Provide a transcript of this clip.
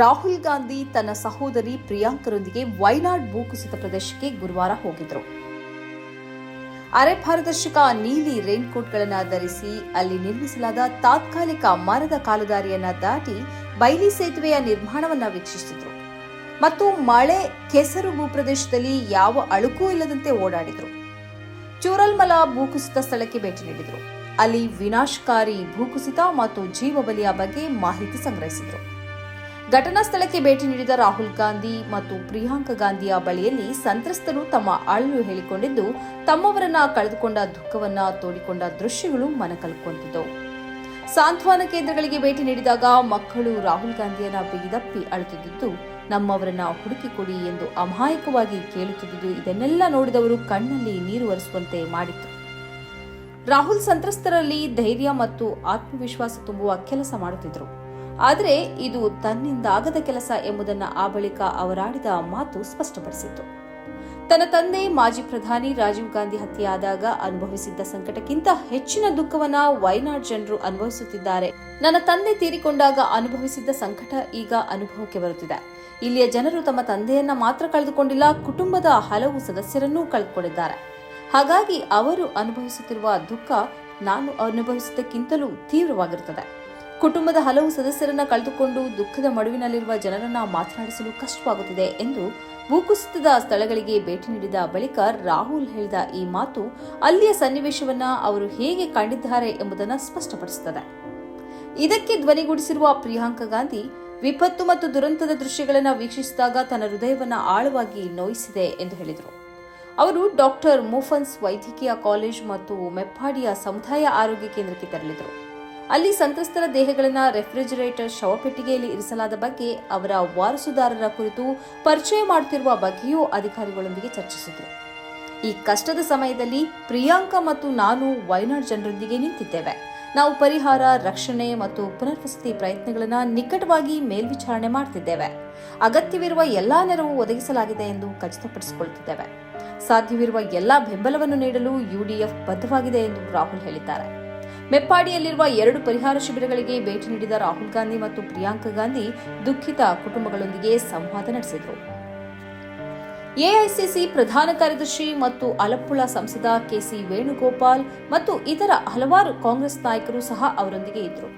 ರಾಹುಲ್ ಗಾಂಧಿ ತನ್ನ ಸಹೋದರಿ ಪ್ರಿಯಾಂಕರೊಂದಿಗೆ ವೈನಾಡ್ ಭೂಕುಸಿತ ಪ್ರದೇಶಕ್ಕೆ ಗುರುವಾರ ಹೋಗಿದ್ರು. ಅರೆ ಪಾರದರ್ಶಕ ನೀಲಿ ರೈನ್ಕೋಟ್ಗಳನ್ನು ಧರಿಸಿ ಅಲ್ಲಿ ನಿರ್ಮಿಸಲಾದ ತಾತ್ಕಾಲಿಕ ಮರದ ಕಾಲುದಾರಿಯನ್ನ ದಾಟಿ ಬೈಲಿ ಸೇತುವೆಯ ನಿರ್ಮಾಣವನ್ನು ವೀಕ್ಷಿಸಿದ್ರು ಮತ್ತು ಮಳೆ, ಕೆಸರು ಭೂಪ್ರದೇಶದಲ್ಲಿ ಯಾವ ಅಳುಕೂ ಇಲ್ಲದಂತೆ ಓಡಾಡಿದ್ರು. ಚೂರಲ್ಮಲ ಭೂಕುಸಿತ ಸ್ಥಳಕ್ಕೆ ಭೇಟಿ ನೀಡಿದರು. ಅಲ್ಲಿ ವಿನಾಶಕಾರಿ ಭೂಕುಸಿತ ಮತ್ತು ಜೀವಬಲಿಯ ಬಗ್ಗೆ ಮಾಹಿತಿ ಸಂಗ್ರಹಿಸಿದ್ರು. ಘಟನಾ ಸ್ಥಳಕ್ಕೆ ಭೇಟಿ ನೀಡಿದ ರಾಹುಲ್ ಗಾಂಧಿ ಮತ್ತು ಪ್ರಿಯಾಂಕಾ ಗಾಂಧಿಯ ಬಳಿಯಲ್ಲಿ ಸಂತ್ರಸ್ತರು ತಮ್ಮ ಅಳಲು ಹೇಳಿಕೊಂಡಿದ್ದು, ತಮ್ಮವರನ್ನ ಕಳೆದುಕೊಂಡ ದುಃಖವನ್ನ ತೋಡಿಕೊಂಡ ದೃಶ್ಯಗಳು ಮನಕಲುಕುವಂತಿದ್ದವು ಸಾಂತ್ವನ ಕೇಂದ್ರಗಳಿಗೆ ಭೇಟಿ ನೀಡಿದಾಗ ಮಕ್ಕಳು ರಾಹುಲ್ ಗಾಂಧಿಯನ್ನ ಬಿಗಿದಪ್ಪಿ ಅಳುತ್ತಿದ್ದು, ನಮ್ಮವರನ್ನ ಹುಡುಕಿಕೊಡಿ ಎಂದು ಅಮಾಯಕವಾಗಿ ಕೇಳುತ್ತಿದ್ದುದು ಇದನ್ನೆಲ್ಲ ನೋಡಿದವರು ಕಣ್ಣಲ್ಲಿ ನೀರು ಒರೆಸುವಂತೆ ಮಾಡಿತ್ತು. ರಾಹುಲ್ ಸಂತ್ರಸ್ತರಲ್ಲಿ ಧೈರ್ಯ ಮತ್ತು ಆತ್ಮವಿಶ್ವಾಸ ತುಂಬುವ ಕೆಲಸ ಮಾಡುತ್ತಿದ್ದರು ಆದರೆ ಇದು ತನ್ನಿಂದಾಗದ ಕೆಲಸ ಎಂಬುದನ್ನು ಆ ಬಳಿಕ ಅವರಾಡಿದ ಮಾತು ಸ್ಪಷ್ಟಪಡಿಸಿತ್ತು. ತನ್ನ ತಂದೆ ಮಾಜಿ ಪ್ರಧಾನಿ ರಾಜೀವ್ ಗಾಂಧಿ ಹತ್ಯೆಯಾದಾಗ ಅನುಭವಿಸಿದ್ದ ಸಂಕಟಕ್ಕಿಂತ ಹೆಚ್ಚಿನ ದುಃಖವನ್ನ ವಯನಾಡ್ ಜನರು ಅನುಭವಿಸುತ್ತಿದ್ದಾರೆ. ನನ್ನ ತಂದೆ ತೀರಿಕೊಂಡಾಗ ಅನುಭವಿಸಿದ್ದ ಸಂಕಟ ಈಗ ಅನುಭವಕ್ಕೆ ಬರುತ್ತಿದೆ. ಇಲ್ಲಿಯ ಜನರು ತಮ್ಮ ತಂದೆಯನ್ನ ಮಾತ್ರ ಕಳೆದುಕೊಂಡಿಲ್ಲ, ಕುಟುಂಬದ ಹಲವು ಸದಸ್ಯರನ್ನೂ ಕಳೆದುಕೊಂಡಿದ್ದಾರೆ. ಹಾಗಾಗಿ ಅವರು ಅನುಭವಿಸುತ್ತಿರುವ ದುಃಖ ನಾನು ಅನುಭವಿಸಿದ್ದಕ್ಕಿಂತಲೂ ತೀವ್ರವಾಗಿರುತ್ತದೆ. ಕುಟುಂಬದ ಹಲವು ಸದಸ್ಯರನ್ನ ಕಳೆದುಕೊಂಡು ದುಃಖದ ಮಡುವಿನಲ್ಲಿರುವ ಜನರನ್ನ ಮಾತನಾಡಿಸಲು ಕಷ್ಟವಾಗುತ್ತಿದೆ ಎಂದು ಭೂಕುಸಿತದ ಸ್ಥಳಗಳಿಗೆ ಭೇಟಿ ನೀಡಿದ ಬಳಿಕ ರಾಹುಲ್ ಹೇಳಿದ ಈ ಮಾತು ಅಲ್ಲಿಯ ಸನ್ನಿವೇಶವನ್ನ ಅವರು ಹೇಗೆ ಕಂಡಿದ್ದಾರೆ ಎಂಬುದನ್ನು ಸ್ಪಷ್ಟಪಡಿಸುತ್ತದೆ. ಇದಕ್ಕೆ ಧ್ವನಿಗೂಡಿಸಿರುವ ಪ್ರಿಯಾಂಕಾ ಗಾಂಧಿ ವಿಪತ್ತು ಮತ್ತು ದುರಂತದ ದೃಶ್ಯಗಳನ್ನು ವೀಕ್ಷಿಸಿದಾಗ ತನ್ನ ಹೃದಯವನ್ನು ಆಳವಾಗಿ ನೋಯಿಸಿದೆ ಎಂದು ಹೇಳಿದರು. ಅವರು ಡಾಕ್ಟರ್ ಮೂಫನ್ಸ್ ವೈದ್ಯಕೀಯ ಕಾಲೇಜ್ ಮತ್ತು ಮೆಪ್ಪಾಡಿಯ ಸಮುದಾಯ ಆರೋಗ್ಯ ಕೇಂದ್ರಕ್ಕೆ ತೆರಳಿದರು. ಅಲ್ಲಿ ಸಂತ್ರಸ್ತರ ದೇಹಗಳನ್ನು ರೆಫ್ರಿಜರೇಟರ್ ಶವಪೆಟ್ಟಿಗೆಯಲ್ಲಿ ಇರಿಸಲಾದ ಬಗ್ಗೆ ಅವರ ವಾರಸುದಾರರ ಕುರಿತು ಪರಿಚಯ ಮಾಡುತ್ತಿರುವ ಬಗ್ಗೆಯೂ ಅಧಿಕಾರಿಗಳೊಂದಿಗೆ ಚರ್ಚಿಸಿದರು. ಈ ಕಷ್ಟದ ಸಮಯದಲ್ಲಿ ಪ್ರಿಯಾಂಕಾ ಮತ್ತು ನಾನು ವಯನಾಡ್ ಜನರೊಂದಿಗೆ ನಿಂತಿದ್ದೇವೆ. ನಾವು ಪರಿಹಾರ, ರಕ್ಷಣೆ ಮತ್ತು ಪುನರ್ವಸತಿ ಪ್ರಯತ್ನಗಳನ್ನು ನಿಕಟವಾಗಿ ಮೇಲ್ವಿಚಾರಣೆ ಮಾಡುತ್ತಿದ್ದೇವೆ ಅಗತ್ಯವಿರುವ ಎಲ್ಲಾ ನೆರವು ಒದಗಿಸಲಾಗಿದೆ ಎಂದು ಖಚಿತಪಡಿಸಿಕೊಳ್ಳುತ್ತಿದ್ದೇವೆ ಸಾಧ್ಯವಿರುವ ಎಲ್ಲಾ ಬೆಂಬಲವನ್ನು ನೀಡಲು ಯುಡಿಎಫ್ ಬದ್ಧವಾಗಿದೆ ಎಂದು ರಾಹುಲ್ ಹೇಳಿದ್ದಾರೆ. ಮೆಪ್ಪಾಡಿಯಲ್ಲಿರುವ ಎರಡು ಪರಿಹಾರ ಶಿಬಿರಗಳಿಗೆ ಭೇಟಿ ನೀಡಿದ ರಾಹುಲ್ ಗಾಂಧಿ ಮತ್ತು ಪ್ರಿಯಾಂಕಾ ಗಾಂಧಿ ದುಃಖಿತ ಕುಟುಂಬಗಳೊಂದಿಗೆ ಸಂವಾದ ನಡೆಸಿದರು. ಎಐಸಿಸಿ ಪ್ರಧಾನ ಕಾರ್ಯದರ್ಶಿ ಮತ್ತು ಅಲಪ್ಪುಳ ಸಂಸದ ಕೆಸಿ ವೇಣುಗೋಪಾಲ್ ಮತ್ತು ಇತರ ಹಲವಾರು ಕಾಂಗ್ರೆಸ್ ನಾಯಕರು ಸಹ ಅವರೊಂದಿಗೆ ಇದ್ದರು.